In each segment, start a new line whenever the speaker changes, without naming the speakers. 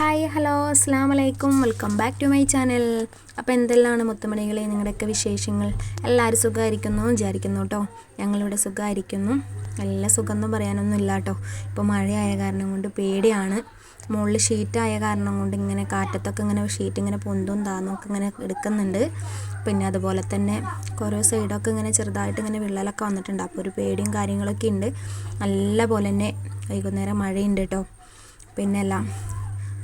Hi hello അസ്സാം വലൈക്കും welcome back to my channel. അപ്പോൾ എന്തെല്ലാമാണ് മുത്തുമണികളെ നിങ്ങളുടെയൊക്കെ വിശേഷങ്ങൾ? എല്ലാവരും സുഖമായിരിക്കുന്നു വിചാരിക്കുന്നു കേട്ടോ ഞങ്ങളിവിടെ സുഖമായിരിക്കുന്നു. നല്ല എന്ന് പറയാനൊന്നും ഇല്ല കേട്ടോ ഇപ്പോൾ മഴയായ കാരണം കൊണ്ട് പേടിയാണ്. മുകളിൽ ഷീറ്റായ കാരണം കൊണ്ട് ഇങ്ങനെ കാറ്റത്തൊക്കെ ഇങ്ങനെ ഷീറ്റ് ഇങ്ങനെ പൊന്തും താന്നൊക്കെ ഇങ്ങനെ എടുക്കുന്നുണ്ട്. പിന്നെ അതുപോലെ തന്നെ ഓരോ സൈഡൊക്കെ ഇങ്ങനെ ചെറുതായിട്ട് ഇങ്ങനെ വിള്ളലൊക്കെ വന്നിട്ടുണ്ട്. അപ്പോൾ ഒരു പേടിയും കാര്യങ്ങളൊക്കെ ഉണ്ട്. നല്ല പോലെ തന്നെ വൈകുന്നേരം മഴയുണ്ട് കേട്ടോ പിന്നെല്ലാം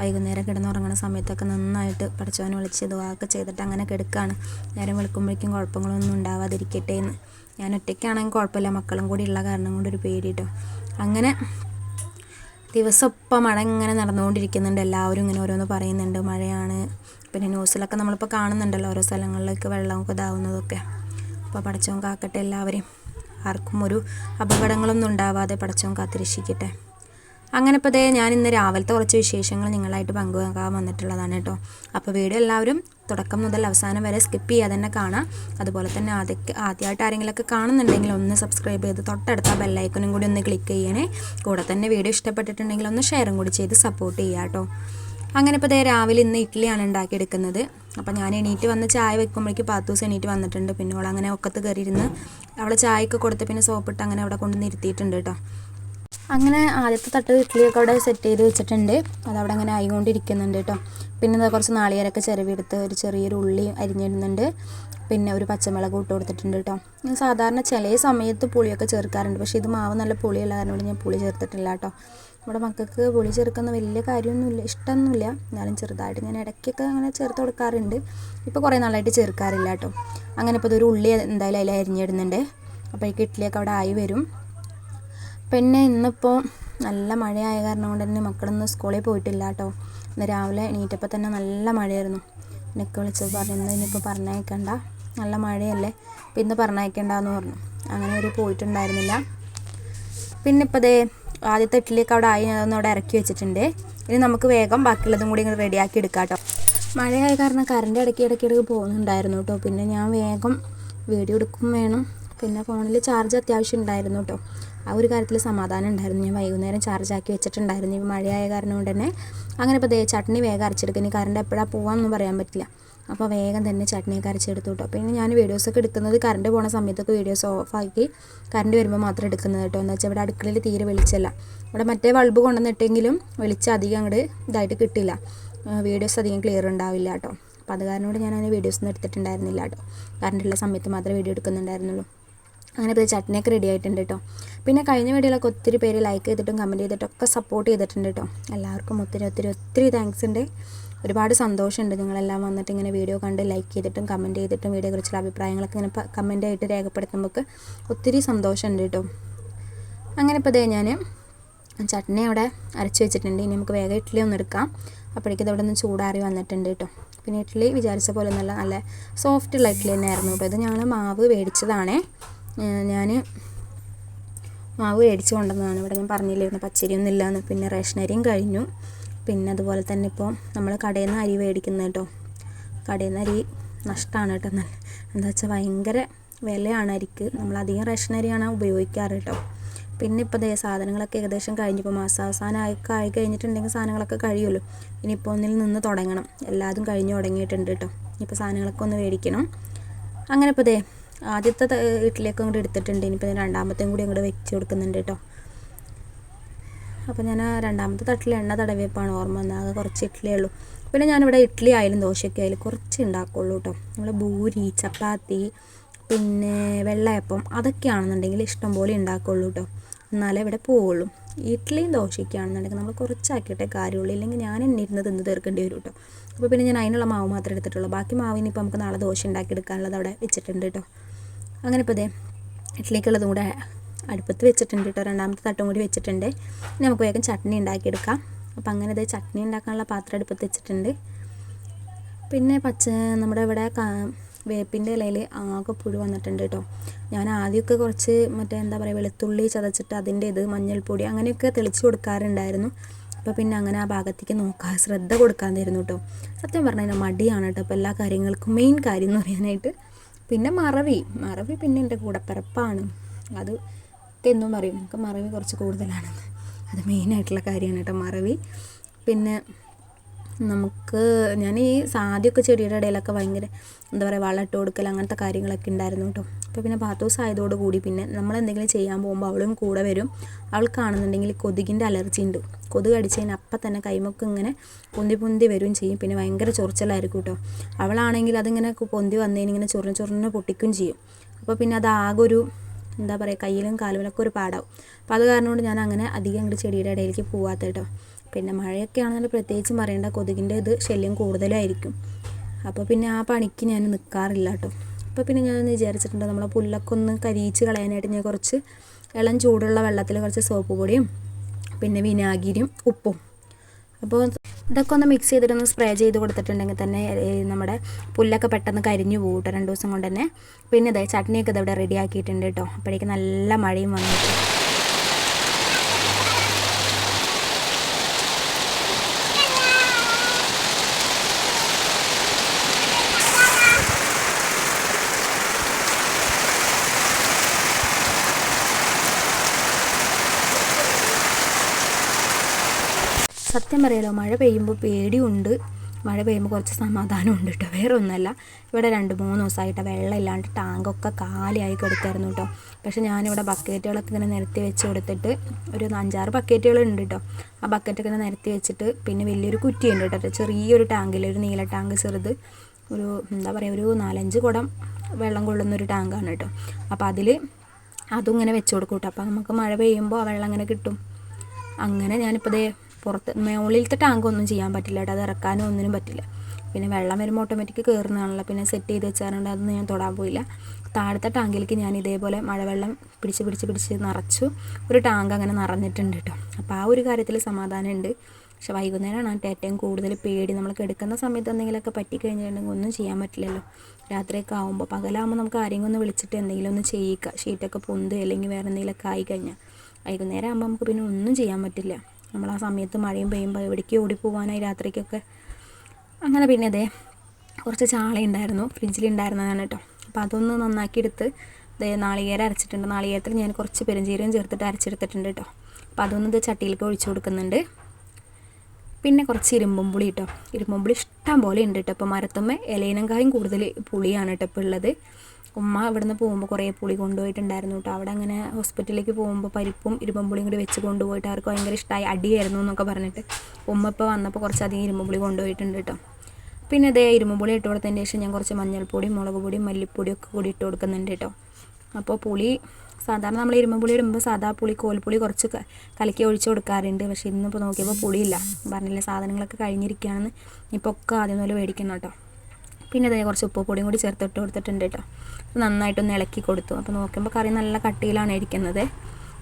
വൈകുന്നേരം കിടന്നുറങ്ങുന്ന സമയത്തൊക്കെ നന്നായിട്ട് പഠിച്ചവനെ വിളിച്ച് ഇതുവാക്കെ ചെയ്തിട്ട് അങ്ങനെ കിടക്കുകയാണ് നേരം വെളുക്കുമ്പോഴേക്കും കുഴപ്പങ്ങളൊന്നും ഉണ്ടാവാതിരിക്കട്ടെ എന്ന്. ഞാൻ ഒറ്റയ്ക്കാണെങ്കിൽ കുഴപ്പമില്ല. മക്കളും കൂടി ഉള്ള കാരണം കൊണ്ട് ഒരു പേടി കേട്ടോ അങ്ങനെ ദിവസം ഇപ്പം മഴ ഇങ്ങനെ നടന്നുകൊണ്ടിരിക്കുന്നുണ്ട്. എല്ലാവരും ഇങ്ങനെ ഓരോന്ന് പറയുന്നുണ്ട്. മഴയാണ്. പിന്നെ ന്യൂസിലൊക്കെ നമ്മളിപ്പോൾ കാണുന്നുണ്ടല്ലോ ഓരോ സ്ഥലങ്ങളിലേക്ക് വെള്ളമൊക്കെ ഇതാവുന്നതൊക്കെ. അപ്പോൾ പടച്ചവൻ കാക്കട്ടെ എല്ലാവരെയും. ആർക്കും ഒരു അപകടങ്ങളൊന്നും ഉണ്ടാവാതെ പടച്ചവൻ കാത്തിരക്ഷിക്കട്ടെ. അങ്ങനെ ഇപ്പോൾ ദേ ഞാൻ ഇന്ന് രാവിലത്തെ കുറച്ച് വിശേഷങ്ങൾ നിങ്ങളായിട്ട് പങ്കുവെക്കാൻ വന്നിട്ടുള്ളതാണ് കേട്ടോ. അപ്പോൾ വീഡിയോ എല്ലാവരും തുടക്കം മുതൽ അവസാനം വരെ സ്കിപ്പ് ചെയ്യാതെ തന്നെ കാണാം. അതുപോലെ തന്നെ ആദ്യ ആദ്യമായിട്ട് ആരെങ്കിലുമൊക്കെ കാണുന്നുണ്ടെങ്കിൽ ഒന്ന് സബ്സ്ക്രൈബ് ചെയ്ത് തൊട്ടടുത്ത ബെല്ലൈക്കനും കൂടി ഒന്ന് ക്ലിക്ക് ചെയ്യണേ. കൂടെ തന്നെ വീഡിയോ ഇഷ്ടപ്പെട്ടിട്ടുണ്ടെങ്കിൽ ഒന്ന് ഷെയറും കൂടി ചെയ്ത് സപ്പോർട്ട് ചെയ്യുക കേട്ടോ. അങ്ങനെ ഇപ്പോൾ ദേ രാവിലെ ഇന്ന് ഇഡ്ഡലിയാണ് ഉണ്ടാക്കിയെടുക്കുന്നത്. അപ്പോൾ ഞാൻ എണീറ്റ് വന്ന് ചായ വെക്കുമ്പോഴേക്ക് പത്ത് ദിവസം എണീറ്റ് വന്നിട്ടുണ്ട്. പിന്നെ അങ്ങനെ ഒക്കത്ത് കയറിയിരുന്ന് അവളെ ചായയൊക്കെ കൊടുത്ത് പിന്നെ സോപ്പിട്ട് അങ്ങനെ അവിടെ കൊണ്ട് നിർത്തിയിട്ടുണ്ട് കേട്ടോ. അങ്ങനെ ആദ്യത്തെ തട്ട് ഇഡ്ഡലിയൊക്കെ അവിടെ സെറ്റ് ചെയ്ത് വെച്ചിട്ടുണ്ട്. അതവിടെ അങ്ങനെ ആയിക്കൊണ്ടിരിക്കുന്നുണ്ട് കേട്ടോ പിന്നെ എന്താ കുറച്ച് നാളികേരൊക്കെ ചിരവിയെടുത്ത് ഒരു ചെറിയൊരു ഉള്ളി അരിഞ്ഞിടുന്നുണ്ട്. പിന്നെ ഒരു പച്ചമുളക് ഇട്ട് കൊടുത്തിട്ടുണ്ട് കേട്ടോ സാധാരണ ചില സമയത്ത് പുളിയൊക്കെ ചേർക്കാറുണ്ട്. പക്ഷേ ഇത് മാവ് നല്ല പുളിയുള്ള കാരണം ഞാൻ പുളി ചേർത്തിട്ടില്ല കേട്ടോ നമ്മുടെ മക്കൾക്ക് പുളി ചേർക്കുന്ന വലിയ കാര്യമൊന്നുമില്ല ഇഷ്ടമൊന്നുമില്ല. എന്നാലും ചെറുതായിട്ട് ഞാൻ ഇടയ്ക്കൊക്കെ അങ്ങനെ ചേർത്ത് കൊടുക്കാറുണ്ട്. ഇപ്പോൾ കുറേ നാളായിട്ട് ചേർക്കാറില്ല കേട്ടോ അങ്ങനെ ഇപ്പോൾ ഇതൊരു ഉള്ളി എന്തായാലും അതിൽ അരിഞ്ഞിടുന്നുണ്ട്. അപ്പോഴേക്ക് ഇഡ്ഡലിയൊക്കെ അവിടെ ആയി വരും. പിന്നെ ഇന്നിപ്പോൾ നല്ല മഴയായ കാരണം കൊണ്ട് തന്നെ മക്കളൊന്നും സ്കൂളിൽ പോയിട്ടില്ല കേട്ടോ ഇന്ന് രാവിലെ എണീറ്റപ്പോൾ തന്നെ നല്ല മഴയായിരുന്നു. എന്നൊക്കെ വിളിച്ചത് പറഞ്ഞു ഇനിയിപ്പോൾ പറഞ്ഞയക്കണ്ട. നല്ല മഴയല്ലേ. അപ്പം ഇന്ന് പറഞ്ഞയക്കണ്ടെന്ന് പറഞ്ഞു. അങ്ങനെ ഒരു പോയിട്ടുണ്ടായിരുന്നില്ല. പിന്നെ ഇപ്പോൾ ദേ ആദ്യത്തെ ഇഡ്ഡലിയൊക്കെ അവിടെ ആയി അതൊന്നും അവിടെ ഇറക്കി വെച്ചിട്ടുണ്ട്. ഇനി നമുക്ക് വേഗം ബാക്കിയുള്ളതും കൂടി ഇങ്ങനെ റെഡിയാക്കി എടുക്കാം കേട്ടോ മഴയായ കാരണം കറണ്ട് ഇടയ്ക്ക് ഇടയ്ക്ക് ഇടയ്ക്ക് പോകുന്നുണ്ടായിരുന്നു കേട്ടോ പിന്നെ ഞാൻ വേഗം വീഡിയോ എടുക്കും വേണം. പിന്നെ ഫോണിൽ ചാർജ് അത്യാവശ്യം ഉണ്ടായിരുന്നു കേട്ടോ ആ ഒരു കാര്യത്തിൽ സമാധാനം ഉണ്ടായിരുന്നു. ഞാൻ വൈകുന്നേരം ചാർജ് ആക്കി വെച്ചിട്ടുണ്ടായിരുന്നു. ഈ മഴയായ കാരണം കൊണ്ട് തന്നെ. അങ്ങനെ ഇപ്പോൾ ദേ ചട്നി വേഗം അരച്ചെടുക്കുന്നു കറണ്ട് എപ്പോഴാണ് പോകാമെന്നൊന്നും പറയാൻ പറ്റില്ല. അപ്പോൾ വേഗം തന്നെ ചട്നിയൊക്കെ അരച്ചെടുത്തു കേട്ടോ പിന്നെ ഞാൻ വീഡിയോസൊക്കെ എടുക്കുന്നത് കറണ്ട് പോകുന്ന സമയത്തൊക്കെ വീഡിയോസ് ഓഫാക്കി കറണ്ട് വരുമ്പോൾ മാത്രം എടുക്കുന്നത് കേട്ടോ എന്ന് വെച്ചാൽ ഇവിടെ അടുക്കളയിൽ തീരെ വെളിച്ചല്ല. ഇവിടെ മറ്റേ ബൾബ് കൊണ്ടുവന്നിട്ടെങ്കിലും വെളിച്ചം അധികം അങ്ങോട്ട് ഇതായിട്ട് കിട്ടില്ല. വീഡിയോസ് അധികം ക്ലിയർ ഉണ്ടാവില്ല കേട്ടോ അപ്പോൾ അത് കാരണം കൊണ്ട് ഞാൻ അതിന് വീഡിയോസ് ഒന്നും എടുത്തിട്ടുണ്ടായിരുന്നില്ല കേട്ടോ കറണ്ടുള്ള സമയത്ത് മാത്രമേ വീഡിയോ എടുക്കുന്നുണ്ടായിരുന്നുള്ളൂ. അങ്ങനെ ഇപ്പോൾ ചട്നിയൊക്കെ റെഡി ആയിട്ടുണ്ട് കേട്ടോ പിന്നെ കഴിഞ്ഞ വീഡിയോയിലൊക്കെ ഒത്തിരി പേര് ലൈക്ക് ചെയ്തിട്ടും കമന്റ് ചെയ്തിട്ടും ഒക്കെ സപ്പോർട്ട് ചെയ്തിട്ടുണ്ട് കേട്ടോ എല്ലാവർക്കും ഒത്തിരി ഒത്തിരി ഒത്തിരി താങ്ക്സ് ഉണ്ട്. ഒരുപാട് സന്തോഷമുണ്ട് നിങ്ങളെല്ലാം വന്നിട്ട് ഇങ്ങനെ വീഡിയോ കണ്ട് ലൈക്ക് ചെയ്തിട്ടും കമന്റ് ചെയ്തിട്ടും വീഡിയോയെക്കുറിച്ചുള്ള അഭിപ്രായങ്ങളൊക്കെ ഇങ്ങനെ കമന്റ് ആയിട്ട് രേഖപ്പെടുത്തുമ്പോൾ ഒത്തിരി സന്തോഷമുണ്ട് കേട്ടോ അങ്ങനെ ഇപ്പോൾ ഇതേ ഞാൻ ചട്നി അവിടെ അരച്ച് വെച്ചിട്ടുണ്ട്. ഇനി നമുക്ക് വേഗം ഇഡ്ഡലി ഒന്ന് എടുക്കാം. അപ്പോഴേക്കും ഇതവിടെ നിന്ന് ചൂടാറി വന്നിട്ടുണ്ട് കേട്ടോ പിന്നെ ഇഡ്ഡലി വിചാരിച്ച പോലെ നല്ല നല്ല സോഫ്റ്റുള്ള ഇഡ്ഡലി തന്നെയായിരുന്നു കേട്ടോ ഇത് ഞങ്ങൾ മാവ് മേടിച്ചതാണേ ഞാൻ മാവ് മേടിച്ച് കൊണ്ടുവന്നതാണ്. ഇവിടെ ഞാൻ പറഞ്ഞില്ലായിരുന്നു പച്ചരിയൊന്നും ഇല്ലയെന്ന് പിന്നെ റേഷനരിയും കഴിഞ്ഞു. പിന്നെ അതുപോലെ തന്നെ ഇപ്പോൾ നമ്മൾ കടയിൽ നിന്ന് അരി മേടിക്കുന്നത് കേട്ടോ. കടയിൽ നിന്ന് അരി നഷ്ടമാണ് കേട്ടോ. നല്ല എന്താ വെച്ചാൽ ഭയങ്കര വിലയാണ് അരിക്ക്. നമ്മളധികം റേഷനരിയാണ് ഉപയോഗിക്കാറ് കേട്ടോ. പിന്നെ ഇപ്പോൾ ദേ സാധനങ്ങളൊക്കെ ഏകദേശം കഴിഞ്ഞിപ്പോൾ മാസാവസാനം ആയി ആയി കഴിഞ്ഞിട്ടുണ്ടെങ്കിൽ സാധനങ്ങളൊക്കെ കഴിയുമല്ലോ. ഇനിയിപ്പോൾ ഒന്നിൽ നിന്ന് തുടങ്ങണം. എല്ലാതും കഴിഞ്ഞ് തുടങ്ങിയിട്ടുണ്ട് കേട്ടോ. ഇനിയിപ്പോൾ സാധനങ്ങളൊക്കെ ഒന്ന് മേടിക്കണം. അങ്ങനെ ഇപ്പോൾ ദേ ആദ്യത്തെ വീട്ടിലേക്കും അങ്ങോട്ട് എടുത്തിട്ടുണ്ട്. ഇനിയിപ്പോൾ ഞാൻ രണ്ടാമത്തെയും കൂടി അങ്ങോട്ട് വെച്ച് കൊടുക്കുന്നുണ്ട് കേട്ടോ അപ്പോൾ ഞാൻ രണ്ടാമത്തെ തട്ടിൽ എണ്ണ തടവിയപ്പാണ് ഓർമ്മ വന്നത്. ആകെ കുറച്ച് ഇഡ്ഡലിയേ ഉള്ളൂ. പിന്നെ ഞാനിവിടെ ഇഡ്ഡലി ആയാലും ദോശയൊക്കെ ആയാലും കുറച്ച് ഉണ്ടാക്കുള്ളൂ കേട്ടോ നമ്മൾ ഭൂരി ചപ്പാത്തി പിന്നെ വെള്ളയപ്പം അതൊക്കെയാണെന്നുണ്ടെങ്കിൽ ഇഷ്ടം പോലെ ഉണ്ടാക്കുള്ളൂ കേട്ടോ എന്നാലേ ഇവിടെ പോവുള്ളൂ. ഇഡ്ഡലിയും ദോശയ്ക്കാണെന്നുണ്ടെങ്കിൽ നമ്മൾ കുറച്ചാക്കിയിട്ടേ കാര്യമുള്ളൂ. ഇല്ലെങ്കിൽ ഞാൻ എണ്ണിരുന്ന് തിന്ന് തീർക്കേണ്ടി വരും കേട്ടോ അപ്പോൾ പിന്നെ ഞാൻ അതിനുള്ള മാവ് മാത്രമേ എടുത്തിട്ടുള്ളൂ. ബാക്കി മാവിന് ഇപ്പോൾ നമുക്ക് നാളെ ദോശ ഉണ്ടാക്കി എടുക്കാനുള്ളത് അവിടെ വെച്ചിട്ടുണ്ട് കേട്ടോ. അങ്ങനെ ഇപ്പോൾ ഇതേ ഇഡ്ഡലിക്കുള്ളതും കൂടെ അടുപ്പത്ത് വെച്ചിട്ടുണ്ട് കേട്ടോ. രണ്ടാമത്തെ തട്ടും കൂടി വെച്ചിട്ടുണ്ട്. ഇനി നമുക്ക് വേഗം ചട്നി ഉണ്ടാക്കിയെടുക്കാം. അപ്പോൾ അങ്ങനെ ഇതേ ചട്നി ഉണ്ടാക്കാനുള്ള പാത്രം അടുപ്പത്ത് വെച്ചിട്ടുണ്ട്. പിന്നെ പച്ച നമ്മുടെ ഇവിടെ വേപ്പിന്റെ ഇലയിൽ ആകെ പുഴു വന്നിട്ടുണ്ട് കേട്ടോ. ഞാൻ ആദ്യമൊക്കെ കുറച്ച് മറ്റേ എന്താ പറയുക വെളുത്തുള്ളി ചതച്ചിട്ട് അതിന്റെ ഇത് മഞ്ഞൾപ്പൊടി അങ്ങനെയൊക്കെ തെളിച്ച് കൊടുക്കാറുണ്ടായിരുന്നു. അപ്പോൾ പിന്നെ അങ്ങനെ ആ ഭാഗത്തേക്ക് നോക്കാൻ ശ്രദ്ധ കൊടുക്കാൻ തരുന്നു കേട്ടോ സത്യം പറഞ്ഞാൽ മടിയാണ് കേട്ടോ അപ്പോൾ എല്ലാ കാര്യങ്ങൾക്കും മെയിൻ കാര്യം എന്ന് പറയാനായിട്ട്. പിന്നെ മറവി. മറവി പിന്നെ എന്റെ കൂടപ്പിറപ്പാണ്. അത് എന്നും പറയും. നമുക്ക് മറവി കുറച്ച് കൂടുതലാണ് അത് മെയിനായിട്ടുള്ള കാര്യമാണ് കേട്ടോ മറവി. പിന്നെ നമുക്ക് ഞാൻ ഈ സാദ്യമൊക്കെ ചെടിയുടെ ഇടയിലൊക്കെ ഭയങ്കര എന്താ പറയുക വളം ഇട്ട് കൊടുക്കൽ അങ്ങനത്തെ കാര്യങ്ങളൊക്കെ ഉണ്ടായിരുന്നു കേട്ടോ. അപ്പോൾ പിന്നെ പാത്തോസ് ആയതോടുകൂടി പിന്നെ നമ്മൾ എന്തെങ്കിലും ചെയ്യാൻ പോകുമ്പോൾ അവളും കൂടെ വരും. അവൾ കാണുന്നുണ്ടെങ്കിൽ കൊതുകിന്റെ അലർജി ഉണ്ട്. കൊതുക് അടിച്ച് അപ്പം തന്നെ കൈമൊക്കെ ഇങ്ങനെ പൊന്തി പൊന്തി വരും ചെയ്യും. പിന്നെ ഭയങ്കര ചൊറിച്ചലായിരിക്കും കേട്ടോ. അവളാണെങ്കിൽ അതിങ്ങനെ പൊന്തി വന്നതിന് ഇങ്ങനെ ചൊറിഞ്ഞ് ചൊറിഞ്ഞ് പൊട്ടിക്കും ചെയ്യും. അപ്പോൾ പിന്നെ അത് ആകെ ഒരു എന്താ പറയുക കയ്യിലും കാലുമിലൊക്കെ ഒരു പാടാവും. അപ്പോൾ അത് കാരണം കൊണ്ട് ഞാൻ അങ്ങനെ അധികം അങ്ങോട്ട് ചെടിയുടെ ഇടയിലേക്ക് പോവാത്ത കേട്ടോ. പിന്നെ മഴയൊക്കെ ആണെന്നുണ്ടെങ്കിൽ പ്രത്യേകിച്ചും പറയേണ്ട കൊതുകിന്റെ ഇത് ശല്യം കൂടുതലായിരിക്കും. അപ്പോൾ പിന്നെ ആ പണിക്ക് ഞാൻ നിൽക്കാറില്ല കേട്ടോ. അപ്പോൾ പിന്നെ ഞാൻ വിചാരിച്ചിട്ടുണ്ട് നമ്മളെ പുല്ലൊക്കെ ഒന്ന് കരിയിച്ച് കളയാനായിട്ട് ഞാൻ കുറച്ച് ഇളം ചൂടുള്ള വെള്ളത്തിൽ കുറച്ച് സോപ്പ് പൊടിയും പിന്നെ വിനാഗിരിയും ഉപ്പും. അപ്പോൾ ഇതൊക്കെ ഒന്ന് മിക്സ് ചെയ്തിട്ടൊന്ന് സ്പ്രേ ചെയ്ത് കൊടുത്തിട്ടുണ്ടെങ്കിൽ തന്നെ നമ്മുടെ പുല്ലൊക്കെ പെട്ടെന്ന് കരിഞ്ഞു പോകും കേട്ടോ രണ്ട് ദിവസം കൊണ്ട് തന്നെ. പിന്നെ ഇതേ ചട്നിയൊക്കെ ഇതവിടെ റെഡി ആക്കിയിട്ടുണ്ട് കേട്ടോ. അപ്പോഴേക്കും നല്ല മഴയും വന്നിട്ട് സത്യം പറയാലോ മഴ പെയ്യുമ്പോൾ പേടിയുണ്ട്. മഴ പെയ്യുമ്പോൾ കുറച്ച് സമാധാനമുണ്ട് കേട്ടോ വേറെ ഒന്നുമല്ല ഇവിടെ രണ്ട് മൂന്ന് ദിവസമായിട്ട് വെള്ളം ഇല്ലാണ്ട് ടാങ്കൊക്കെ കാലിയായി കിടക്കായിരുന്നു കേട്ടോ പക്ഷേ ഞാനിവിടെ ബക്കറ്റുകളൊക്കെ ഇങ്ങനെ നിരത്തി വെച്ച് കൊടുത്തിട്ട് ഒരു അഞ്ചാറ് ബക്കറ്റുകൾ ഉണ്ട് കേട്ടോ ആ ബക്കറ്റൊക്കെ ഇങ്ങനെ നിരത്തി വെച്ചിട്ട് പിന്നെ വലിയൊരു കുറ്റിയുണ്ട് കേട്ടോ ചെറിയൊരു ടാങ്കിൽ ഒരു നീല ടാങ്ക് ചെറുത്. ഒരു എന്താ പറയുക ഒരു നാലഞ്ച് കുടം വെള്ളം കൊള്ളുന്ന ഒരു ടാങ്കാണ് കേട്ടോ അപ്പോൾ അതിൽ അതും ഇങ്ങനെ വെച്ച് കൊടുക്കും കേട്ടോ അപ്പോൾ നമുക്ക് മഴ പെയ്യുമ്പോൾ ആ വെള്ളം ഇങ്ങനെ കിട്ടും? അങ്ങനെ ഞാനിപ്പോൾ ദേ പുറത്ത് മുകളിലത്തെ ടാങ്ക് ഒന്നും ചെയ്യാൻ പറ്റില്ല കേട്ടോ. അത് ഇറക്കാനും ഒന്നിനും പറ്റില്ല. പിന്നെ വെള്ളം വരുമ്പോൾ ഓട്ടോമാറ്റിക് കയറുന്നതാണല്ലോ പിന്നെ സെറ്റ് ചെയ്ത് വെച്ചാറുണ്ട്. അതൊന്നും ഞാൻ തൊടാൻ പോയില്ല. താഴത്തെ ടാങ്കിലേക്ക് ഞാൻ ഇതേപോലെ മഴവെള്ളം പിടിച്ച് പിടിച്ച് പിടിച്ച് നിറച്ചു ഒരു ടാങ്ക് അങ്ങനെ നിറഞ്ഞിട്ടുണ്ട് കേട്ടോ. അപ്പോൾ ആ ഒരു കാര്യത്തിൽ സമാധാനമുണ്ട്. പക്ഷെ വൈകുന്നേരമാണ് ഏറ്റവും കൂടുതൽ പേടി. നമ്മൾ കിടക്കുന്ന സമയത്ത് എന്തെങ്കിലുമൊക്കെ പറ്റിക്കഴിഞ്ഞിട്ടുണ്ടെങ്കിൽ ഒന്നും ചെയ്യാൻ പറ്റില്ലല്ലോ. രാത്രിയൊക്കെ ആകുമ്പോൾ പകലാകുമ്പോൾ നമുക്ക് ആരെങ്കിലും ഒന്ന് വിളിച്ചിട്ട് എന്തെങ്കിലും ഒന്ന് ചെയ്യിക്കുക ഷീറ്റൊക്കെ പൊന്ത് അല്ലെങ്കിൽ വേറെ എന്തെങ്കിലുമൊക്കെ ആയി കഴിഞ്ഞാൽ. വൈകുന്നേരം ആകുമ്പോൾ നമുക്ക് പിന്നെ ഒന്നും ചെയ്യാൻ പറ്റില്ല. നമ്മൾ ആ സമയത്ത് മഴയും പെയ്യുമ്പോൾ എവിടേക്ക് ഓടിപ്പോവാനായി രാത്രിക്കൊക്കെ. അങ്ങനെ പിന്നെ അതെ കുറച്ച് ചാള ഉണ്ടായിരുന്നു ഫ്രിഡ്ജിലുണ്ടായിരുന്നതാണ് കേട്ടോ അപ്പോൾ അതൊന്ന് നന്നാക്കി എടുത്ത് ദേ നാളികേരം അരച്ചിട്ടുണ്ട്. നാളികേരത്തിൽ ഞാൻ കുറച്ച് പെരുംജീരകം ചേർത്തിട്ട് അരച്ചെടുത്തിട്ടുണ്ട് കേട്ടോ അപ്പോൾ അതൊന്ന് ഇത് ചട്ടിയിലേക്ക് ഒഴിച്ചു കൊടുക്കുന്നുണ്ട്. പിന്നെ കുറച്ച് ഇരുമ്പും പുളി കേട്ടോ ഇരുമ്പും പുളി ഇഷ്ടം പോലെ ഉണ്ട് കേട്ടോ അപ്പോൾ മരത്തുമ്മ ഇലയിനങ്കായും കൂടുതൽ പുളിയാണ് കേട്ടോ ഇപ്പോൾ ഉള്ളത്. ഉമ്മ ഇവിടുന്ന് പോകുമ്പോൾ കുറേ പുളി കൊണ്ടുപോയിട്ടുണ്ടായിരുന്നു കേട്ടോ അവിടെ അങ്ങനെ ഹോസ്പിറ്റലിലേക്ക് പോകുമ്പോൾ പരിപ്പും ഇരുമ്പും പുളിയും കൂടി വെച്ച് കൊണ്ടുപോയിട്ട് അവർക്ക് ഭയങ്കര ഇഷ്ടമായി അടിയായിരുന്നു എന്നൊക്കെ പറഞ്ഞിട്ട് ഉമ്മ ഇപ്പോൾ വന്നപ്പോൾ കുറച്ചധികം ഇരുമ്പും പുളി കൊണ്ടുപോയിട്ടുണ്ട് കേട്ടോ പിന്നെ അതേ ഇരുമ്പും പുളി ഇട്ട് കൊടുത്തതിന് ശേഷം ഞാൻ കുറച്ച് മഞ്ഞൾപ്പൊടി മുളക് പൊടിയും മല്ലിപ്പൊടിയും ഒക്കെ കൂടി ഇട്ട് കൊടുക്കുന്നുണ്ട് കേട്ടോ അപ്പോൾ പുളി സാധാരണ നമ്മൾ ഇരുമ്പും പുളി ഇടുമ്പോൾ സാധാ പുളി കോൽപ്പുളി കുറച്ച് കലക്കി ഒഴിച്ച് കൊടുക്കാറുണ്ട്. പക്ഷേ ഇന്നിപ്പോൾ നോക്കിയപ്പോൾ പുളിയില്ല. പറഞ്ഞില്ല സാധനങ്ങളൊക്കെ കഴിഞ്ഞിരിക്കുകയാണെന്ന്. ഇപ്പോൾ ഒക്കെ ആദ്യം മുതൽ മേടിക്കണം കേട്ടോ പിന്നെ ഇതേ കുറച്ച് ഉപ്പ് പൊടിയും കൂടി ചേർത്ത് ഇട്ട് കൊടുത്തിട്ടുണ്ട് കേട്ടോ. നന്നായിട്ടൊന്ന് ഇളക്കി കൊടുത്തു. അപ്പോൾ നോക്കുമ്പോൾ കറി നല്ല കട്ടിയിലാണ് ഇരിക്കുന്നത്.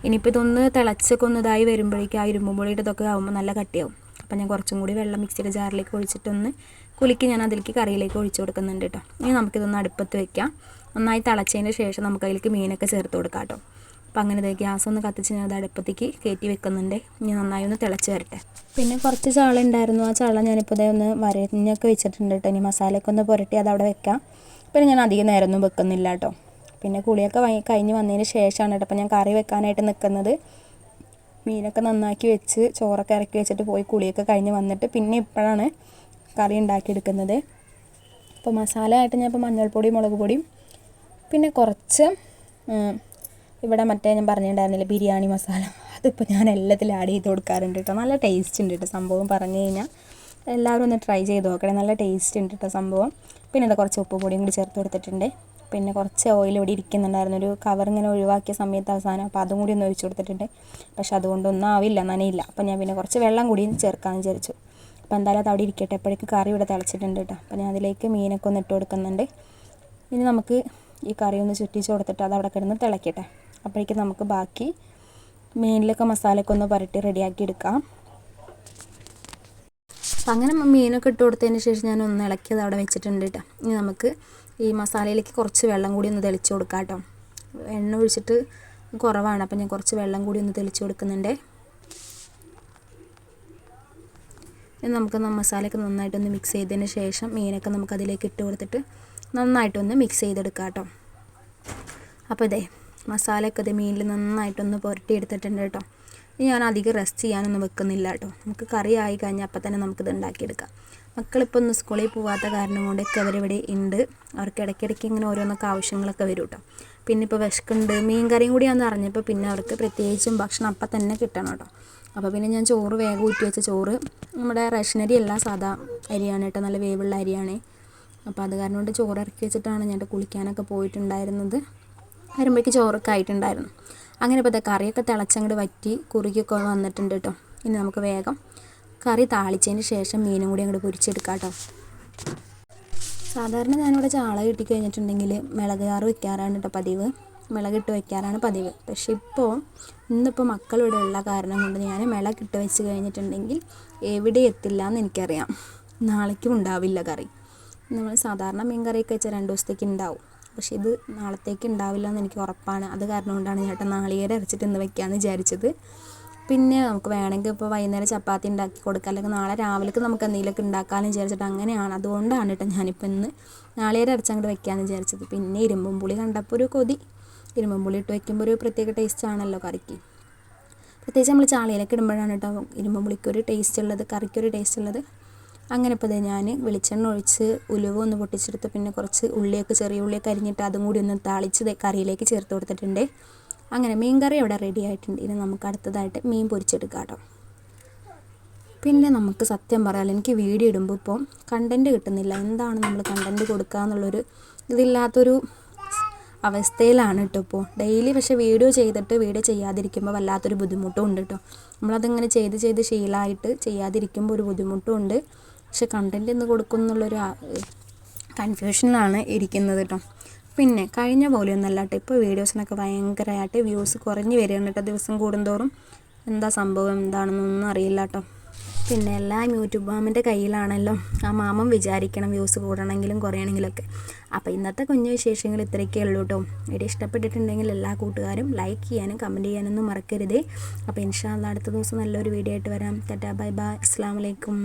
ഇനിയിപ്പോൾ ഇതൊന്ന് തിളച്ചൊക്കെ ഒന്ന് ഇതായി വരുമ്പോഴേക്കും ആ ഇരുമ്പും പൊടിയുടെ ഇതൊക്കെ ആകുമ്പോൾ നല്ല കട്ടിയാവും. അപ്പോൾ ഞാൻ കുറച്ചും കൂടി വെള്ളം മിക്സിയുടെ ജാറിലേക്ക് ഒഴിച്ചിട്ടൊന്ന് കുലുക്കി ഞാൻ അതിലേക്ക് കറിയിലേക്ക് ഒഴിച്ചു കൊടുക്കുന്നുണ്ട് കേട്ടോ. ഇനി നമുക്കിതൊന്ന് അടുപ്പത്ത് വെക്കാം. നന്നായി തിളച്ചതിന് ശേഷം നമുക്ക് അതിലേക്ക് മീനൊക്കെ ചേർത്ത് കൊടുക്കാം കേട്ടോ. അപ്പം അങ്ങനെ ഗ്യാസ് ഒന്ന് കത്തിച്ച് ഞാൻ അത് അടുപ്പത്തേക്ക് കയറ്റി വെക്കുന്നുണ്ട്. ഇനി നന്നായി ഒന്ന് തിളച്ച് വരട്ടെ. പിന്നെ കുറച്ച് ചാള ഉണ്ടായിരുന്നു. ആ ചാള ഞാനിപ്പോൾ ഇതേ ഒന്ന് വരഞ്ഞൊക്കെ വെച്ചിട്ടുണ്ട് കേട്ടോ. ഇനി മസാലയൊക്കെ ഒന്ന് പുരട്ടി അത് അവിടെ വെക്കാം. പിന്നെ ഞാൻ അധികം നേരമൊന്നും വെക്കുന്നില്ല കേട്ടോ. പിന്നെ കുളിയൊക്കെ വാങ്ങി കഴിഞ്ഞ് വന്നതിന് ശേഷമാണ് കേട്ടോ അപ്പം ഞാൻ കറി വെക്കാനായിട്ട് നിൽക്കുന്നത് മീനൊക്കെ നന്നാക്കി വെച്ച് ചോറൊക്കെ ഇറക്കി വെച്ചിട്ട് പോയി കുളിയൊക്കെ കഴിഞ്ഞ് വന്നിട്ട് പിന്നെ ഇപ്പോഴാണ് കറി ഉണ്ടാക്കിയെടുക്കുന്നത്. അപ്പോൾ മസാല ആയിട്ട് ഞാൻ ഇപ്പോൾ മഞ്ഞൾപ്പൊടിയും മുളക് പൊടിയും പിന്നെ കുറച്ച് ഇവിടെ മറ്റേ ഞാൻ പറഞ്ഞിട്ടുണ്ടായിരുന്നില്ല ബിരിയാണി മസാല. അതിപ്പോൾ ഞാൻ എല്ലാത്തിലും ആഡ് ചെയ്ത് കൊടുക്കാറുണ്ട് കേട്ടോ നല്ല ടേസ്റ്റ് ഉണ്ട് കേട്ടോ സംഭവം പറഞ്ഞു കഴിഞ്ഞാൽ എല്ലാവരും ഒന്ന് ട്രൈ ചെയ്ത് നോക്കണേ. നല്ല ടേസ്റ്റ് ഉണ്ട് കേട്ടോ സംഭവം. പിന്നെ അത് കുറച്ച് ഉപ്പ് പൊടിയും കൂടി ചേർത്ത് കൊടുത്തിട്ടുണ്ട്. പിന്നെ കുറച്ച് ഓയിൽ ഇവിടെ ഇരിക്കുന്നുണ്ടായിരുന്നു. ഒരു കവർ ഇങ്ങനെ ഒഴിവാക്കിയ സമയത്ത് അവസാനം അപ്പോൾ അതും കൂടി ഒന്ന് ഒഴിച്ച് കൊടുത്തിട്ടുണ്ട്. പക്ഷെ അതുകൊണ്ടൊന്നും ആവില്ല നനയില്ല. അപ്പോൾ ഞാൻ പിന്നെ കുറച്ച് വെള്ളം കൂടി ചേർക്കാമെന്ന് വിചാരിച്ചു. അപ്പോൾ എന്തായാലും അത് അവിടെ ഇരിക്കട്ടെ. എപ്പോഴേക്കും കറി ഇവിടെ തിളച്ചിട്ടുണ്ട് കേട്ടോ അപ്പോൾ ഞാൻ അതിലേക്ക് മീനൊക്കെ ഒന്ന് ഇട്ട് കൊടുക്കുന്നുണ്ട്. ഇനി നമുക്ക് ഈ കറി ഒന്ന് ചുറ്റിച്ച് കൊടുത്തിട്ട് അത് അവിടെ കിടന്ന് തിളക്കട്ടെ. അപ്പോഴേക്കും നമുക്ക് ബാക്കി മീനിലൊക്കെ മസാലയൊക്കെ ഒന്ന് പുരട്ടി റെഡിയാക്കി എടുക്കാം അപ്പം അങ്ങനെ മീനൊക്കെ ഇട്ട് കൊടുത്തതിന് ശേഷം ഞാൻ ഒന്ന് ഇളക്കിയത് അവിടെ വെച്ചിട്ടുണ്ട് കേട്ടോ ഇനി നമുക്ക് ഈ മസാലയിലേക്ക് കുറച്ച് വെള്ളം കൂടി ഒന്ന് തെളിച്ച് കൊടുക്കാം കേട്ടോ എണ്ണ ഒഴിച്ചിട്ട് കുറവാണ് അപ്പം ഞാൻ കുറച്ച് വെള്ളം കൂടി ഒന്ന് തെളിച്ച് കൊടുക്കുന്നുണ്ട്. ഇനി നമുക്ക് മസാലയൊക്കെ നന്നായിട്ടൊന്ന് മിക്സ് ചെയ്തതിന് ശേഷം മീനൊക്കെ നമുക്ക് അതിലേക്ക് ഇട്ട് കൊടുത്തിട്ട് നന്നായിട്ടൊന്ന് മിക്സ് ചെയ്തെടുക്കാം കേട്ടോ അപ്പോൾ ഇതേ മസാലയൊക്കെ ഇത് മീനിൽ നന്നായിട്ടൊന്ന് പുരട്ടി എടുത്തിട്ടുണ്ട് കേട്ടോ. ഇനി ഞാൻ അധികം റെസ്റ്റ് ചെയ്യാനൊന്നും വെക്കുന്നില്ല കേട്ടോ. നമുക്ക് കറി ആയി കഴിഞ്ഞാൽ അപ്പം തന്നെ നമുക്കിത് ഉണ്ടാക്കിയെടുക്കാം. മക്കളിപ്പോൾ ഒന്ന് സ്കൂളിൽ പോകാത്ത കാരണം കൊണ്ടൊക്കെ അവരിവിടെ ഉണ്ട് അവർക്ക് ഇടയ്ക്കിടയ്ക്ക് ഇങ്ങനെ ഓരോന്നൊക്കെ ആവശ്യങ്ങളൊക്കെ വരും കേട്ടോ. പിന്നെ ഇപ്പോൾ വിശക്കുണ്ട്. മീൻ കറിയും കൂടിയാണെന്ന് അറിഞ്ഞപ്പോൾ പിന്നെ അവർക്ക് പ്രത്യേകിച്ചും ഭക്ഷണം അപ്പം തന്നെ കിട്ടണം കേട്ടോ. അപ്പോൾ പിന്നെ ഞാൻ ചോറ് വേഗം ഊറ്റി വെച്ച ചോറ് നമ്മുടെ റേഷനരി എല്ലാം സാധാ അരിയാണ് കേട്ടോ. നല്ല വേവുള്ള അരിയാണ്. അപ്പോൾ അത് കാരണം കൊണ്ട് ചോറ് ഇറക്കി വെച്ചിട്ടാണ് ഞാൻ കുളിക്കാനൊക്കെ പോയിട്ടുണ്ടായിരുന്നത്. വരുമ്പോഴേക്ക് ചോറൊക്കെ ആയിട്ടുണ്ടായിരുന്നു അങ്ങനെ ഇപ്പോൾ കറിയൊക്കെ തിളച്ചങ്ങോട്ട് വറ്റി കുറുകിയൊക്കെ വന്നിട്ടുണ്ട് കേട്ടോ ഇനി നമുക്ക് വേഗം കറി താളിച്ചതിന് ശേഷം മീനും കൂടി അങ്ങോട്ട് പൊരിച്ചെടുക്കാം കേട്ടോ സാധാരണ ഞാനിവിടെ ചാള കിട്ടി കഴിഞ്ഞിട്ടുണ്ടെങ്കിൽ മിളക് വെക്കാറാണ് കേട്ടോ പതിവ്. മിളകിട്ട് വെക്കാറാണ് പതിവ്. പക്ഷെ ഇപ്പോൾ ഇന്നിപ്പോൾ മക്കളിവിടെ ഉള്ള കാരണം കൊണ്ട് ഞാൻ മിളകിട്ട് വെച്ച് കഴിഞ്ഞിട്ടുണ്ടെങ്കിൽ എവിടെ എത്തില്ല എന്ന് എനിക്കറിയാം. നാളേക്കും ഉണ്ടാവില്ല കറി. നമ്മൾ സാധാരണ മീൻ കറിയൊക്കെ വെച്ചാൽ രണ്ട് ദിവസത്തേക്ക് ഉണ്ടാവും. പക്ഷേ ഇത് നാളത്തേക്ക് ഉണ്ടാവില്ല എന്ന് എനിക്ക് ഉറപ്പാണ്. അത് കാരണം കൊണ്ടാണ് ചേട്ടൻ നാളികേരം അരച്ചിട്ട് ഇന്ന് വെക്കാമെന്ന് വിചാരിച്ചത്. പിന്നെ നമുക്ക് വേണമെങ്കിൽ ഇപ്പോൾ വൈകുന്നേരം ചപ്പാത്തി ഉണ്ടാക്കി കൊടുക്കാം. അല്ലെങ്കിൽ നാളെ രാവിലേക്ക് നമുക്ക് എന്തെങ്കിലുമൊക്കെ ഉണ്ടാക്കാമെന്ന് വിചാരിച്ചിട്ട് അങ്ങനെയാണ്. അതുകൊണ്ടാണ് കേട്ടോ ഞാനിപ്പോൾ ഇന്ന് നാളികേരം അരച്ചങ്ങോട്ട് വെക്കാമെന്ന് വിചാരിച്ചത്. പിന്നെ ഇരുമ്പും പുളി കണ്ടപ്പോൾ ഒരു കൊതി. ഇരുമ്പും പുളി ഇട്ട് വയ്ക്കുമ്പോൾ ഒരു പ്രത്യേക ടേസ്റ്റ് ആണല്ലോ കറിക്ക്. പ്രത്യേകിച്ച് നമ്മൾ ചാളിയിലേക്ക് ഇടുമ്പോഴാണ് കേട്ടോ ഇരുമ്പും പുളിക്കൊരു ടേസ്റ്റ് ഉള്ളത് കറിക്കൊരു ടേസ്റ്റ് ഉള്ളത്. അങ്ങനെ ഇപ്പോൾ ഞാൻ വെളിച്ചെണ്ണ ഒഴിച്ച് ഉലുവ ഒന്ന് പൊട്ടിച്ചെടുത്ത് പിന്നെ കുറച്ച് ഉള്ളിയൊക്കെ ചെറിയ ഉള്ളിയൊക്കെ അരിഞ്ഞിട്ട് അതും കൂടി ഒന്ന് താളിച്ച് കറിയിലേക്ക് ചേർത്ത് കൊടുത്തിട്ടുണ്ട്. അങ്ങനെ മീൻ കറി അവിടെ റെഡി ആയിട്ടുണ്ട്. ഇനി നമുക്ക് അടുത്തതായിട്ട് മീൻ പൊരിച്ചെടുക്കാം കേട്ടോ പിന്നെ നമുക്ക് സത്യം പറയാമല്ലോ എനിക്ക് വീഡിയോ ഇടുമ്പോൾ ഇപ്പോൾ കണ്ടന്റ് കിട്ടുന്നില്ല. എന്താണ് നമ്മൾ കണ്ടന്റ് കൊടുക്കുക എന്നുള്ളൊരു ഇതില്ലാത്തൊരു അവസ്ഥയിലാണ് കേട്ടോ ഇപ്പോൾ ഡെയിലി പക്ഷേ വീഡിയോ ചെയ്തിട്ട് വീഡിയോ ചെയ്യാതിരിക്കുമ്പോൾ വല്ലാത്തൊരു ബുദ്ധിമുട്ടും ഉണ്ട് കേട്ടോ. നമ്മളതിങ്ങനെ ചെയ്ത് ചെയ്ത് ശീലമായിട്ട് ചെയ്യാതിരിക്കുമ്പോൾ ഒരു ബുദ്ധിമുട്ടും ഉണ്ട്. പക്ഷെ കണ്ടന്റ് എന്ന് കൊടുക്കും എന്നുള്ളൊരു കൺഫ്യൂഷനിലാണ് ഇരിക്കുന്നത് കേട്ടോ പിന്നെ കഴിഞ്ഞ പോലെയൊന്നല്ല കേട്ടോ ഇപ്പോൾ വീഡിയോസിനൊക്കെ ഭയങ്കരമായിട്ട് വ്യൂസ് കുറഞ്ഞു വരികയാണ് കേട്ടോ ദിവസം കൂടുന്തോറും. എന്താ സംഭവം? എന്താണെന്നൊന്നും അറിയില്ല കേട്ടോ പിന്നെ എല്ലാം യൂട്യൂബ് മാമിന്റെ കയ്യിലാണല്ലോ ആ മാമൻ വിചാരിക്കണം വ്യൂസ് കൂടണമെങ്കിലും കുറയണമെങ്കിലൊക്കെ അപ്പോൾ ഇന്നത്തെ കുഞ്ഞു വിശേഷങ്ങൾ ഇത്രയൊക്കെ ഉള്ളൂ കേട്ടോ വീഡിയോ ഇഷ്ടപ്പെട്ടിട്ടുണ്ടെങ്കിൽ എല്ലാ കൂട്ടുകാരും ലൈക്ക് ചെയ്യാനും കമന്റ് ചെയ്യാനൊന്നും മറക്കരുതേ. അപ്പോൾ ഇൻഷാല്ല അടുത്ത ദിവസം നല്ലൊരു വീഡിയോ ആയിട്ട് വരാം. Tata bye bye. അസ്സാം വലൈക്കും